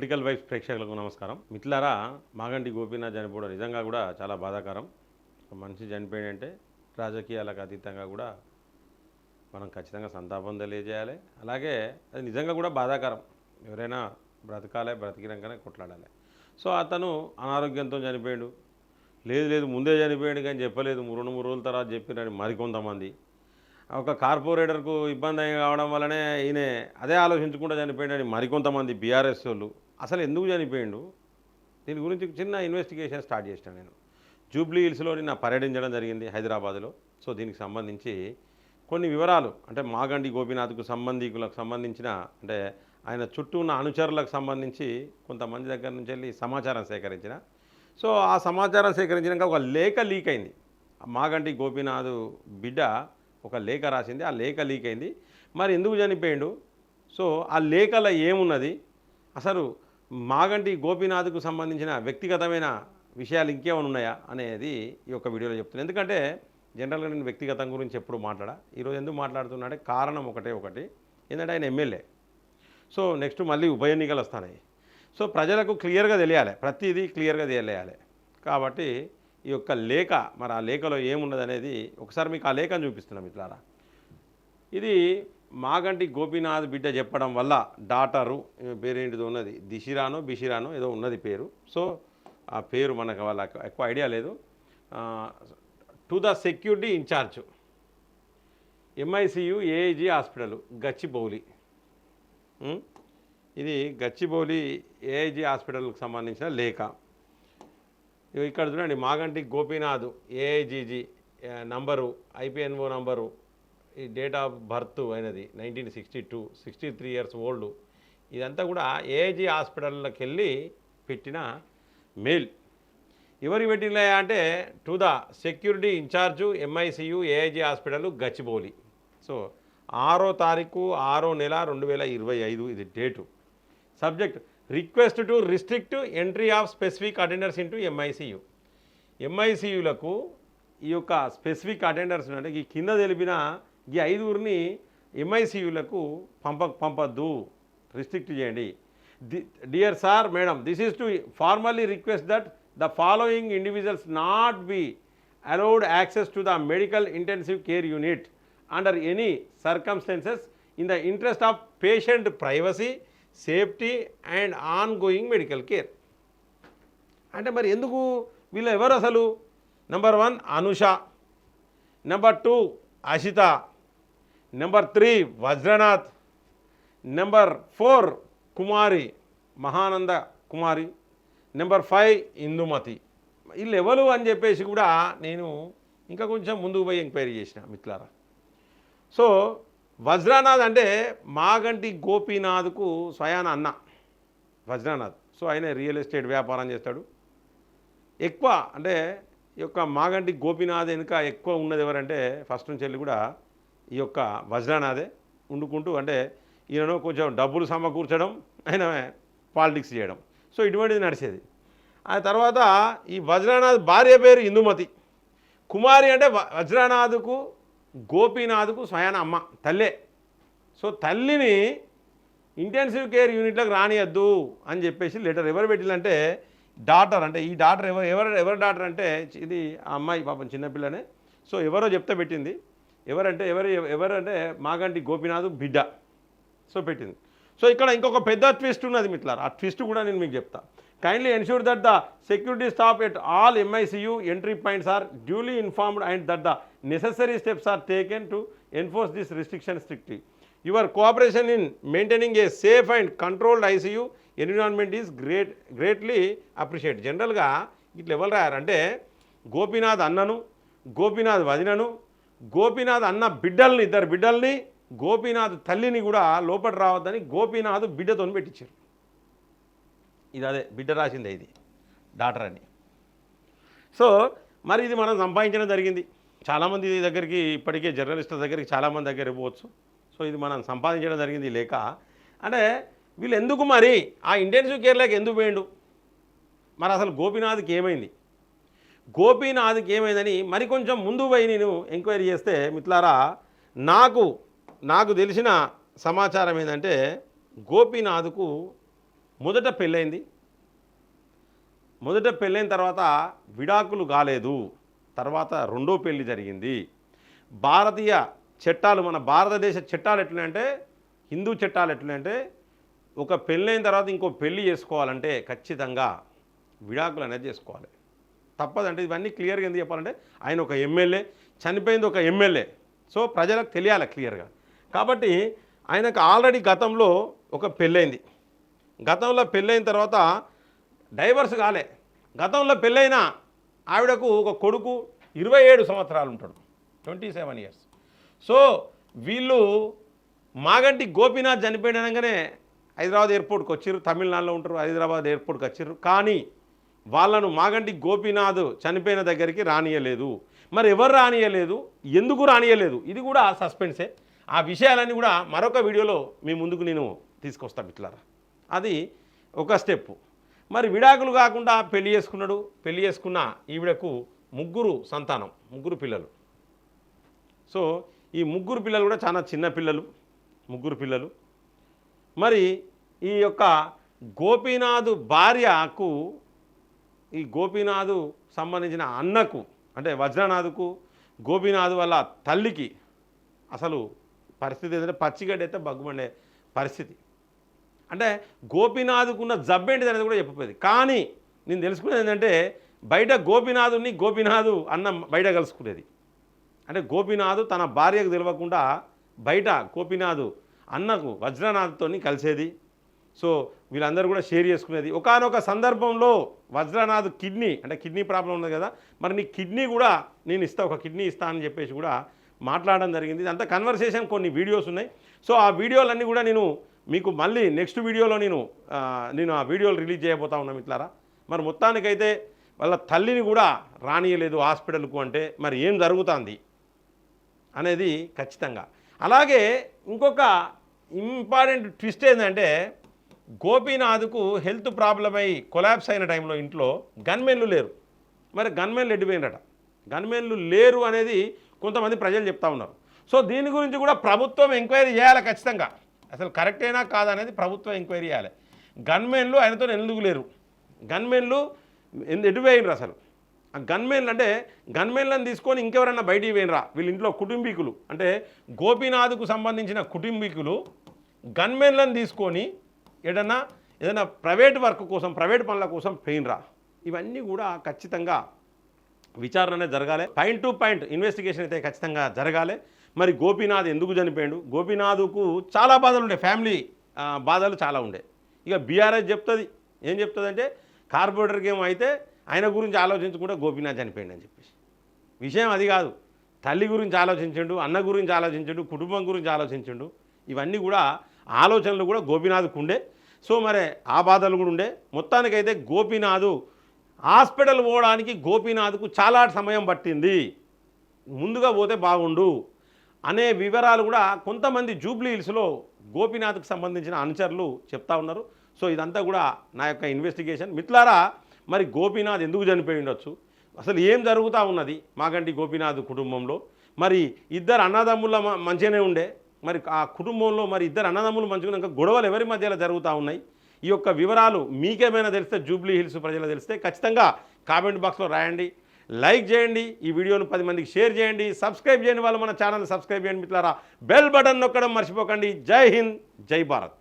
Political wife ప్రేక్షకులకు నమస్కారం. మిట్లారా మాగంటి గోపీనాథ్ చనిపోవడం నిజంగా కూడా చాలా బాధాకరం. ఒక మనిషి చనిపోయాడంటే రాజకీయాలకు అతీతంగా కూడా మనం ఖచ్చితంగా సంతాపం తెలియజేయాలి. అలాగే అది నిజంగా కూడా బాధాకరం. ఎవరైనా బ్రతకాలి బ్రతికినాకనే కొట్లాడాలి. సో అతను అనారోగ్యంతో చనిపోయాడు. లేదు లేదు ముందే చనిపోయాడు కానీ చెప్పలేదు. మూడు రెండు మూడు రోజుల తర్వాత చెప్పినాడు మరికొంతమంది ఒక కార్పొరేటర్కు ఇబ్బంది కావడం వల్లనే ఈయన అదే ఆలోచించకుండా చనిపోయాడని మరికొంతమంది బీఆర్ఎస్ వాళ్ళు. అసలు ఎందుకు చనిపోయిండు? దీని గురించి చిన్న ఇన్వెస్టిగేషన్ స్టార్ట్ చేసిన నేను. జూబ్లీ హిల్స్లో నా పర్యటించడం జరిగింది హైదరాబాద్లో. సో దీనికి సంబంధించి కొన్ని వివరాలు అంటే మాగండి గోపీనాథ్కు సంబంధికులకు సంబంధించిన అంటే ఆయన చుట్టూ ఉన్న అనుచరులకు సంబంధించి కొంతమంది దగ్గర నుంచి వెళ్ళి సమాచారం సేకరించిన. సో ఆ సమాచారం సేకరించినాక ఒక లేఖ లీక్ అయింది. మాగంటి గోపీనాథ్ బిడ్డ ఒక లేఖ రాసింది. ఆ లేఖ లీక్ అయింది. మరి ఎందుకు చనిపోయిండు? సో ఆ లేఖలో ఏమున్నది? అసలు మాగంటి గోపీనాథ్కు సంబంధించిన వ్యక్తిగతమైన విషయాలు ఇంకేమైనా ఉన్నాయా అనేది ఈ యొక్క వీడియోలో చెప్తున్నాను ఎందుకంటే జనరల్గా నేను వ్యక్తిగతం గురించి ఎప్పుడు మాట్లాడా. ఈరోజు ఎందుకు మాట్లాడుతున్నాడే కారణం ఒకటే ఒకటి. ఏంటంటే ఆయన ఎమ్మెల్యే. సో నెక్స్ట్ మళ్ళీ ఉప ఎన్నికలు వస్తున్నాయి సో ప్రజలకు క్లియర్గా తెలియాలి. ప్రతిదీ క్లియర్గా తెలియాలి. కాబట్టి ఈ యొక్క లేఖ మరి ఆ లేఖలో ఏమున్నది అనేది ఒకసారి మీకు ఆ లేఖను చూపిస్తున్నాం ఇట్లారా ఇది మాగంటి గోపీనాథ్ బిడ్డ చెప్పడం వల్ల డాటరు ఈమె పేరేంటిదో ఉన్నది దిశిరానో బిషిరానో ఏదో ఉన్నది పేరు. సో ఆ పేరు మనకు వాళ్ళ ఎక్కువ ఐడియా లేదు. To the security incharge MICU AIG hospital Gachibowli ఇది గచ్చిబౌలి ఏఐజీ హాస్పిటల్కి సంబంధించిన లేఖ. ఇక్కడ చూడండి Maganti Gopinath AIGG number IPNO number ఈ డేట్ ఆఫ్ బర్త్ అయినది nineteen sixty two sixty three years old ఇదంతా కూడా ఏఐజీ హాస్పిటల్లోకి వెళ్ళి పెట్టిన మెయిల్. ఎవరికి పెట్టినా అంటే to the security incharge MICU AIG hospital Gachibowli. So ఆరో తారీఖు ఆరో నెల రెండు వేల ఇరవై ఐదు ఇది date. Subject request to restrict entry of specific attenders into MICU ఎంఐసియులకు ఈ యొక్క స్పెసిఫిక్ అటెండర్స్ అంటే ఈ కింద తెలిపిన ఈ ఐదుగురిని ఎంఐసీయులకు పంప పంపద్దు. రిస్ట్రిక్ట్ చేయండి. Dear sir madam this is to formally request that the following individuals not be allowed access to the medical intensive care unit under any circumstances in the interest of patient privacy safety and ongoing medical care. అంటే మరి ఎందుకు వీళ్ళు ఎవరు అసలు? Number one Anusha. Number two Ashitha. Number three Vajranath number four Kumari Mahananda Kumari number five Indumathi వీళ్ళు ఎవరు అని చెప్పేసి కూడా నేను ఇంకా కొంచెం ముందుకు పోయి ఎంక్వైరీ చేసిన మిత్రులారా. సో వజ్రానాథ్ అంటే మాగంటి గోపీనాథ్కు స్వయాన అన్న. వజ్రానాథ్ సో ఆయన రియల్ ఎస్టేట్ వ్యాపారం చేస్తాడు. ఎక్కువ అంటే ఈ యొక్క మాగంటి గోపీనాథ్ వెనుక ఎక్కువ ఉన్నది ఎవరంటే ఫస్ట్ నుంచి వెళ్ళి కూడా ఈ యొక్క వజ్రనాథే వండుకుంటూ అంటే ఈయనను కొంచెం డబ్బులు సమకూర్చడం ఆయన పాలిటిక్స్ చేయడం. సో ఇటువంటిది నడిచేది. ఆ తర్వాత ఈ వజ్రనాథ్ భార్య పేరు ఇందుమతి. కుమారి అంటే వజ్రనాథ్కు గోపీనాథ్కు స్వయాన అమ్మ తల్లే. సో తల్లిని ఇంటెన్సివ్ కేర్ యూనిట్లకు రానియద్దు అని చెప్పేసి లెటర్ ఎవరు పెట్టిందంటే డాటర్ అంటే ఈ డాటర్ ఎవరు ఎవరు ఎవరు డాటర్ అంటే ఇది ఆ అమ్మాయి పాపం చిన్నపిల్లనే సో ఎవరో చెప్తే పెట్టింది. ఎవరంటే ఎవరు ఎవరంటే మాగంటి గోపినాథ్ బిడ్డ. సో పెట్టింది. సో ఇక్కడ ఇంకొక పెద్ద ట్విస్ట్ ఉన్నది మిట్లారు ఆ ట్విస్ట్ కూడా నేను మీకు చెప్తా. Kindly ensure that the security staff at all MICU entry points are duly informed and that the necessary steps are taken to enforce this restriction strictly your cooperation in maintaining a safe and controlled ICU environment is great greatly appreciate జనరల్గా ఇట్లా ఎవరు రాయారంటే గోపీనాథ్ అన్నను గోపీనాథ్ వదినను గోపీనాథ్ అన్న బిడ్డల్ని ఇద్దరు బిడ్డల్ని గోపీనాథ్ తల్లిని కూడా లోపల రావద్దని గోపీనాథ్ బిడ్డతో పెట్టించారు. ఇది అదే బిడ్డ రాసిందే ఇది డాటర్ అని. సో మరి ఇది మనం సంపాదించడం జరిగింది. చాలామంది దగ్గరికి ఇప్పటికే జర్నలిస్టుల దగ్గరికి చాలామంది దగ్గర ఇవ్వచ్చు సో ఇది మనం సంపాదించడం జరిగింది లేక అంటే వీళ్ళు ఎందుకు మరి ఆ ఇంటెన్సివ్ కేర్లోకి ఎందుకు పోయిండు? మరి అసలు గోపీనాథ్కి ఏమైంది? గోపీనాథ్కి ఏమైందని మరి కొంచెం ముందు పోయి నేను ఎంక్వైరీ చేస్తే మిత్లారా నాకు నాకు తెలిసిన సమాచారం ఏంటంటే గోపీనాథ్కు మొదట పెళ్ళైంది. మొదట పెళ్ళైన తర్వాత విడాకులు కాలేదు. తర్వాత రెండో పెళ్ళి జరిగింది. భారతీయ చట్టాలు మన భారతదేశ చట్టాలు ఎట్లున్నాయంటే హిందూ చట్టాలు ఎట్లున్నాయంటే ఒక పెళ్ళైన తర్వాత ఇంకో పెళ్ళి చేసుకోవాలంటే ఖచ్చితంగా విడాకులు అనేది చేసుకోవాలి. తప్పదంటే ఇవన్నీ క్లియర్గా ఎందుకు చెప్పాలంటే ఆయన ఒక ఎమ్మెల్యే చనిపోయింది ఒక ఎమ్మెల్యే. సో ప్రజలకు తెలియాలి క్లియర్గా. కాబట్టి ఆయనకు ఆల్రెడీ గతంలో ఒక పెళ్ళైంది. గతంలో పెళ్ళైన తర్వాత డైవర్స్ కాలే. గతంలో పెళ్ళైన ఆవిడకు ఒక కొడుకు ఇరవై ఏడు సంవత్సరాలు ఉంటాడు. Twenty seven years. సో వీళ్ళు మాగంటి గోపీనాథ్ చనిపోయినగానే హైదరాబాద్ ఎయిర్పోర్ట్కి వచ్చిర్రు. తమిళనాడులో ఉంటారు హైదరాబాద్ ఎయిర్పోర్ట్కి వచ్చిర్రు. కానీ వాళ్ళను మాగంటి గోపీనాథ్ చనిపోయిన దగ్గరికి రానియలేదు. మరి ఎవరు రానియలేదు? ఎందుకు రానియలేదు? ఇది కూడా సస్పెన్సే. ఆ విషయాలన్నీ కూడా మరొక వీడియోలో మీ ముందుకు నేను తీసుకొస్తాను మిట్లారా అది ఒక స్టెప్ మరి విడాకులు కాకుండా పెళ్ళి చేసుకున్నాడు. పెళ్ళి చేసుకున్న ఈవిడకు ముగ్గురు సంతానం ముగ్గురు పిల్లలు. సో ఈ ముగ్గురు పిల్లలు కూడా చాలా చిన్న పిల్లలు ముగ్గురు పిల్లలు. మరి ఈ యొక్క గోపీనాథ్ భార్యకు ఈ గోపీనాథు సంబంధించిన అన్నకు అంటే వజ్రనాథ్కు గోపీనాథ్ వల్ల తల్లికి అసలు పరిస్థితి ఏంటంటే పచ్చిగడ్డ అయితే బగ్గుమండే పరిస్థితి. అంటే గోపీనాథుకున్న జబ్బేంటిది అనేది కూడా చెప్పపోయేది కానీ నేను తెలుసుకునేది ఏంటంటే బయట గోపీనాథుని గోపీనాథు అన్న బయట కలుసుకునేది. అంటే గోపినాథు తన భార్యకు తెలియకుండా బయట గోపీనాథ్ అన్నకు వజ్రనాథ్తో కలిసేది. సో వీళ్ళందరూ కూడా షేర్ చేసుకునేది. ఒకానొక సందర్భంలో వజ్రనాథ్ కిడ్నీ అంటే కిడ్నీ ప్రాబ్లం ఉంది కదా మరి నీ కిడ్నీ కూడా నేను ఇస్తా ఒక కిడ్నీ ఇస్తా అని చెప్పేసి కూడా మాట్లాడడం జరిగింది. అంత కన్వర్సేషన్ కొన్ని వీడియోస్ ఉన్నాయి. సో ఆ వీడియోలన్నీ కూడా నేను మీకు మళ్ళీ నెక్స్ట్ వీడియోలో నేను నేను ఆ వీడియోలు రిలీజ్ చేయబోతా ఉన్నాం ఇట్లారా మరి మొత్తానికైతే వాళ్ళ తల్లిని కూడా రానియలేదు హాస్పిటల్కు అంటే మరి ఏం జరుగుతుంది అనేది ఖచ్చితంగా. అలాగే ఇంకొక ఇంపార్టెంట్ ట్విస్ట్ ఏంటంటే గోపీనాథ్కు హెల్త్ ప్రాబ్లం అయి కొలాబ్స్ అయిన టైంలో ఇంట్లో గన్మెన్లు లేరు. మరి గన్మెన్లు ఎడ్డిపోయినట గన్మెన్లు లేరు అనేది కొంతమంది ప్రజలు చెప్తా ఉన్నారు. సో దీని గురించి కూడా ప్రభుత్వం ఎంక్వైరీ చేయాలి ఖచ్చితంగా. అసలు కరెక్టేనా కాదా అనేది ప్రభుత్వం ఎంక్వైరీ చేయాలి. గన్మెన్లు ఆయనతో ఎందుకు లేరు? గన్మెన్లు ఎందు- అసలు? ఆ గన్మెన్లు అంటే గన్మెన్లను తీసుకొని ఇంకెవరన్నా బయటికి పోయినరా? వీళ్ళ ఇంట్లో కుటుంబీకులు. అంటే గోపీనాథ్కు సంబంధించిన కుటుంబీకులు గన్మెన్లను తీసుకొని ఏదన్నా ఏదైనా ప్రైవేట్ వర్క్ కోసం ప్రైవేట్ పనుల కోసం పోయినరా ఇవన్నీ కూడా ఖచ్చితంగా విచారణ అనేది జరగాలి. పాయింట్ టు పాయింట్ ఇన్వెస్టిగేషన్ అయితే ఖచ్చితంగా జరగాలి. మరి గోపీనాథ్ ఎందుకు చనిపోయాడు? గోపీనాథ్కు చాలా బాధలు ఉండే ఫ్యామిలీ బాధలు చాలా ఉండే. ఇక బీఆర్ఎస్ చెప్తుంది. ఏం చెప్తుంది అంటే కార్పొరేటర్ గేమ్ అయితే ఆయన గురించి ఆలోచించకుండా గోపీనాథ్ చనిపోయాడు అని చెప్పేసి. విషయం అది కాదు. తల్లి గురించి ఆలోచించండు అన్న గురించి ఆలోచించండు కుటుంబం గురించి ఆలోచించండు. ఇవన్నీ కూడా ఆలోచనలు కూడా గోపీనాథ్కు ఉండే సో మరి ఆ బాధలు కూడా ఉండే. మొత్తానికైతే గోపీనాథ్ హాస్పిటల్ పోవడానికి గోపీనాథ్కు చాలా సమయం పట్టింది. ముందుగా పోతే బాగుండు అనే వివరాలు కూడా కొంతమంది జూబ్లీ హిల్స్లో గోపీనాథ్కి సంబంధించిన అనుచరులు చెప్తా ఉన్నారు. సో ఇదంతా కూడా నా యొక్క ఇన్వెస్టిగేషన్. మిత్లారా మరి గోపీనాథ్ ఎందుకు చనిపోయి ఉండొచ్చు? అసలు ఏం జరుగుతూ ఉన్నది మాగంటి గోపీనాథ్ కుటుంబంలో? మరి ఇద్దరు అన్నదమ్ముల మ- మంచిగానే ఉండే. మరి ఆ కుటుంబంలో మరి ఇద్దరు అన్నదమ్ములు మంచిగా గొడవలు ఎవరి మధ్యలో జరుగుతూ ఉన్నాయి? ఈ యొక్క వివరాలు మీకేమైనా తెలిస్తే జూబ్లీ హిల్స్ ప్రజలు తెలిస్తే ఖచ్చితంగా కామెంట్ బాక్స్లో రాయండి. లైక్ చేయండి ఈ వీడియోను పది మందికి షేర్ చేయండి. సబ్స్క్రైబ్ చేయని వాళ్ళు మన ఛానల్ సబ్స్క్రైబ్ చేయండి మిత్రులారా. బెల్ బటన్ నొక్కడం మర్చిపోకండి. జై హింద్ జై భారత్.